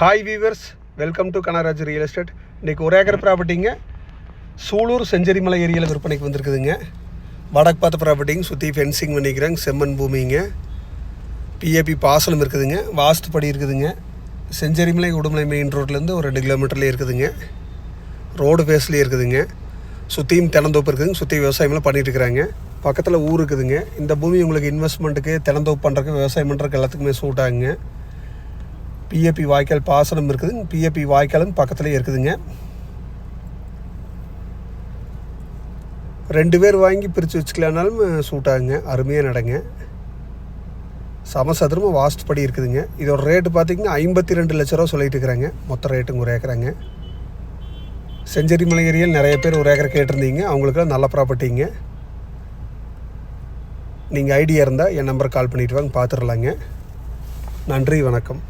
Hi viewers welcome to Kanaraj real estate இன்றைக்கி ஒரு acre ப்ராப்பர்ட்டிங்க Sulur Chencherimalai ஏரியாவில் விற்பனைக்கு வந்திருக்குதுங்க. வடக்கு பார்த்த ப்ராப்பர்ட்டிங்க சுற்றி ஃபென்சிங் பண்ணிக்கிறாங்க செம்மண் பூமிங்க. பிஏபி பாசனம் இருக்குதுங்க வாஸ்து படி இருக்குதுங்க. செஞ்சரிமலை உடுமலை மெயின் ரோட்லேருந்து ஒரு ரெண்டு கிலோமீட்டர்லேயே இருக்குதுங்க. ரோடு ஃபேஸ்லேயே இருக்குதுங்க. சுற்றியும் தினந்தோப்பு இருக்குதுங்க சுற்றி விவசாயமெல்லாம் பண்ணிட்டு இருக்கிறாங்க பக்கத்தில் ஊர் இருக்குதுங்க. இந்த பூமி உங்களுக்கு இன்வெஸ்ட்மெண்ட்டுக்கு தினந்தோப்பு பண்ணுறதுக்கு விவசாயம் பண்ணுறதுக்கு எல்லாத்துக்குமே சூட் ஆகுங்க. பிஏபி வாய்க்கால் பாசனம் இருக்குதுங்க பிஏபி வாய்க்காலும் பக்கத்துலேயே இருக்குதுங்க. ரெண்டு பேர் வாங்கி பிரித்து வச்சுக்கலானாலும் சூட் ஆகுங்க அருமையாக நடங்க. சமசதுரமாக வாஸ்ட் படி இருக்குதுங்க. இதோட ரேட்டு பார்த்தீங்கன்னா ஐம்பத்தி ரெண்டு லட்ச ரூபா சொல்லிகிட்டு இருக்கிறாங்க. மொத்த ரேட்டுங்க ஒரு ஏக்கராங்க. செஞ்சேரி மலை ஏரியாவில் நிறைய பேர் ஒரு ஏக்கர் கேட்டிருந்தீங்க. அவங்களுக்குலாம் நல்ல ப்ராப்பர்ட்டிங்க நீங்கள் ஐடியா இருந்தால் என் நம்பருக்கு கால் பண்ணிவிட்டு வாங்க பார்த்துடலாங்க நன்றி வணக்கம்.